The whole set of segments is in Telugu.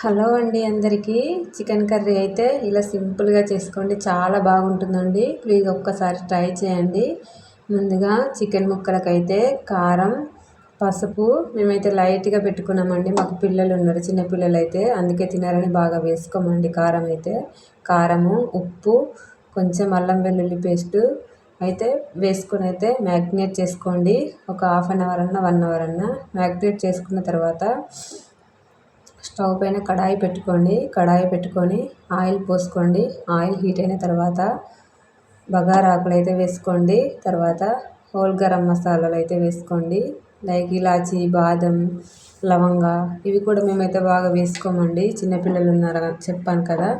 హలో అండి అందరికీ. చికెన్ కర్రీ అయితే ఇలా సింపుల్గా చేసుకోండి. చాలా బాగుంటుందండి. ప్లీజ్ ఒక్కసారి ట్రై చేయండి. ముందుగా చికెన్ ముక్కలకైతే కారం పసుపు మేమైతే లైట్గా పెట్టుకున్నామండి. మాకు పిల్లలు ఉన్నారు. చిన్నపిల్లలు అయితే అందుకే తినారని బాగా వేసుకోమండి కారం అయితే. కారము ఉప్పు కొంచెం అల్లం వెల్లుల్లి పేస్టు అయితే వేసుకొని అయితే మ్యాగ్నేట్ చేసుకోండి. ఒక హాఫ్ అన్ అవర్ అన్న వన్ అవర్ అన్న మ్యాగ్నేట్ చేసుకున్న తర్వాత స్టవ్ పైన కడాయి పెట్టుకోండి. కడాయి పెట్టుకొని ఆయిల్ పోసుకోండి. ఆయిల్ హీట్ అయిన తర్వాత బగారా ఆకులు అయితే వేసుకోండి. తర్వాత హోల్ గరం మసాలాలు అయితే వేసుకోండి. లైక్ ఇలాచి బాదం లవంగ ఇవి కూడా మేమైతే బాగా వేసుకోమండి. చిన్నపిల్లలు ఉన్నారు చెప్పాను కదా.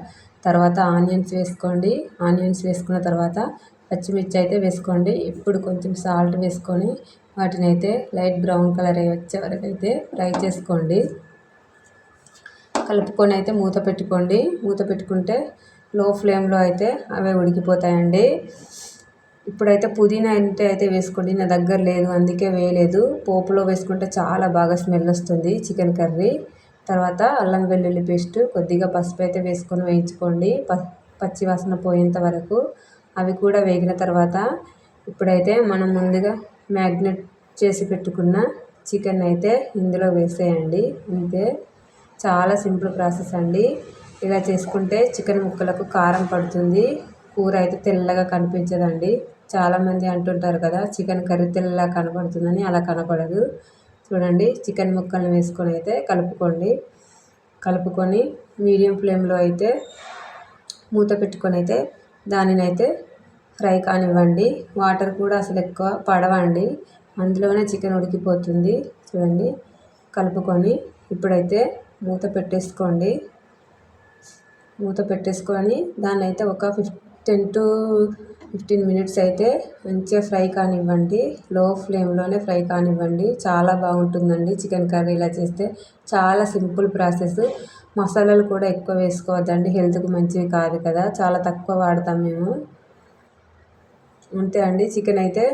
తర్వాత ఆనియన్స్ వేసుకోండి. ఆనియన్స్ వేసుకున్న తర్వాత పచ్చిమిర్చి అయితే వేసుకోండి. ఇప్పుడు కొంచెం సాల్ట్ వేసుకొని వాటిని అయితే లైట్ బ్రౌన్ కలర్ వచ్చే వరకు అయితే ఫ్రై చేసుకోండి. కలుపుకొని అయితే మూత పెట్టుకోండి. మూత పెట్టుకుంటే లో ఫ్లేమ్లో అయితే అవే ఉడికిపోతాయండి. ఇప్పుడైతే పుదీనా అంటే అయితే వేసుకోండి. నా దగ్గర లేదు అందుకే వేయలేదు. పోపులో వేసుకుంటే చాలా బాగా స్మెల్ వస్తుంది చికెన్ కర్రీ. తర్వాత అల్లం వెల్లుల్లి పేస్ట్ కొద్దిగా పసుపు అయితే వేసుకొని వేయించుకోండి. ప పచ్చి వాసన పోయేంత వరకు. అవి కూడా వేగిన తర్వాత ఇప్పుడైతే మనం ముందుగా మ్యాగ్నెట్ చేసి పెట్టుకున్న చికెన్ అయితే ఇందులో వేసేయండి. అంతే చాలా సింపుల్ ప్రాసెస్ అండి. ఇలా చేసుకుంటే చికెన్ ముక్కలకు కారం పడుతుంది. కూర అయితే తెల్లగా కనిపించదండి. చాలామంది అంటుంటారు కదా చికెన్ కర్రీ తెల్లగా కనపడుతుందని అలా కనపడదు చూడండి చికెన్ ముక్కలను వేసుకొని అయితే కలుపుకోండి. కలుపుకొని మీడియం ఫ్లేమ్లో అయితే మూత పెట్టుకొని అయితే దానిని అయితే ఫ్రై కానివ్వండి. వాటర్ కూడా అసలు ఎక్కువ పడవండి. అందులోనే చికెన్ ఉడికిపోతుంది. చూడండి కలుపుకొని ఇప్పుడైతే మూత పెట్టేసుకోండి. మూత పెట్టేసుకొని దాన్ని అయితే ఒక ఫిఫ్టీన్ టు ఫిఫ్టీన్ మినిట్స్ అయితే మంచిగా ఫ్రై కానివ్వండి. లో ఫ్లేమ్లోనే ఫ్రై కానివ్వండి. చాలా బాగుంటుందండి చికెన్ కర్రీ ఇలా చేస్తే. చాలా సింపుల్ ప్రాసెస్. మసాలాలు కూడా ఎక్కువ వేసుకోవద్దండి. హెల్త్కి మంచివి కాదు కదా. చాలా తక్కువ వాడతాం మేము. అంతే అండి. చికెన్ అయితే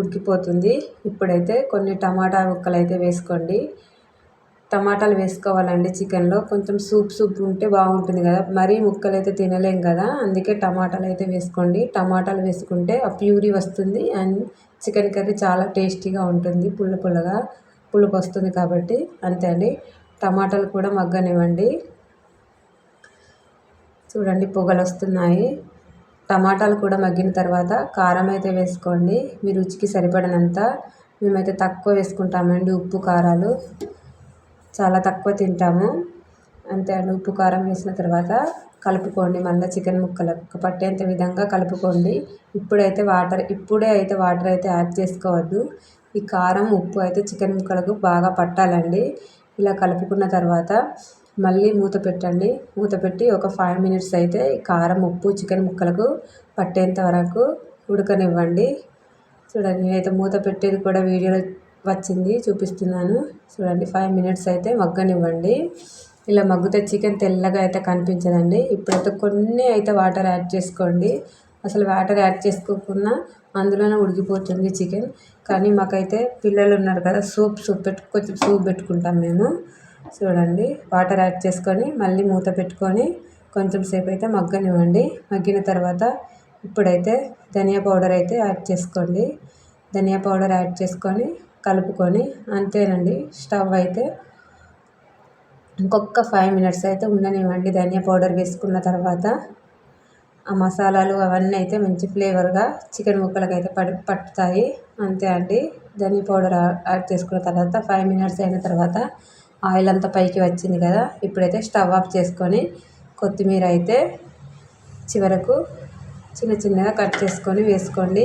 ఉడికిపోతుంది. ఇప్పుడైతే కొన్ని టమాటా ముక్కలు అయితే వేసుకోండి. టమాటాలు వేసుకోవాలండి చికెన్లో. కొంచెం సూప్ సూప్ ఉంటే బాగుంటుంది కదా. మరీ ముక్కలు అయితే తినలేం కదా. అందుకే టమాటాలు అయితే వేసుకోండి. టమాటాలు వేసుకుంటే ఆ ప్యూరీ వస్తుంది అండ్ చికెన్ కర్రీ చాలా టేస్టీగా ఉంటుంది. పుల్ల పుల్లగా పులుపు వస్తుంది కాబట్టి అంతే అండి. టమాటాలు కూడా మగ్గనివ్వండి. చూడండి పొగలు వస్తున్నాయి. టమాటాలు కూడా మగ్గిన తర్వాత కారం అయితే వేసుకోండి. మీ రుచికి సరిపడినంత. మేమైతే తక్కువ వేసుకుంటామండి ఉప్పు కారాలు. చాలా తక్కువ తింటాము. అంతే అండి. ఉప్పు కారం వేసిన తర్వాత కలుపుకోండి. మళ్ళీ చికెన్ ముక్కలకు పట్టేంత విధంగా కలుపుకోండి. ఇప్పుడైతే వాటర్ ఇప్పుడే అయితే వాటర్ అయితే యాడ్ చేసుకోవద్దు. ఈ కారం ఉప్పు అయితే చికెన్ ముక్కలకు బాగా పట్టాలండి. ఇలా కలుపుకున్న తర్వాత మళ్ళీ మూత పెట్టండి. మూత పెట్టి ఒక ఫైవ్ మినిట్స్ అయితే కారం ఉప్పు చికెన్ ముక్కలకు పట్టేంత వరకు ఉడకనివ్వండి. చూడండి నేనైతే మూత పెట్టేది కూడా వీడియోలో వచ్చింది చూపిస్తున్నాను. చూడండి ఫైవ్ మినిట్స్ అయితే మగ్గనివ్వండి. ఇలా మగ్గుతే చికెన్ తెల్లగా అయితే కనిపించదండి. ఇప్పుడైతే కొన్ని అయితే వాటర్ యాడ్ చేసుకోండి. అసలు వాటర్ యాడ్ చేసుకోకుండా అందులోనే ఉడికిపోతుంది చికెన్. కానీ మాకైతే పిల్లలు ఉన్నారు కదా సూప్ సూప్ పెట్టు కొంచెం సూప్ పెట్టుకుంటాం మేము. చూడండి వాటర్ యాడ్ చేసుకొని మళ్ళీ మూత పెట్టుకొని కొంచెం సేపు అయితే మగ్గనివ్వండి. మగ్గిన తర్వాత ఇప్పుడైతే ధనియా పౌడర్ అయితే యాడ్ చేసుకోండి. ధనియా పౌడర్ యాడ్ చేసుకొని కలుపుకొని అంతేనండి. స్టవ్ అయితే ఇంకొక ఫైవ్ మినిట్స్ అయితే ఉండనివ్వండి. ధనియా పౌడర్ వేసుకున్న తర్వాత ఆ మసాలాలు అవన్నీ అయితే మంచి ఫ్లేవర్గా చికెన్ ముక్కలకి అయితే పడి పట్టుతాయి. అంతే అండి. ధనియా పౌడర్ యాడ్ చేసుకున్న తర్వాత ఫైవ్ మినిట్స్ అయిన తర్వాత ఆయిల్ అంతా పైకి వచ్చింది కదా ఇప్పుడైతే స్టవ్ ఆఫ్ చేసుకొని కొత్తిమీర అయితే చివరకు చిన్న చిన్నగా కట్ చేసుకొని వేసుకోండి.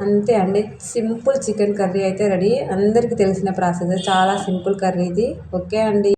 అంతే అండి. సింపుల్ చికెన్ కర్రీ అయితే రెడీ. అందరికీ తెలిసిన ప్రాసెస్. చాలా సింపుల్ కర్రీ ఇది. ఓకే అండి.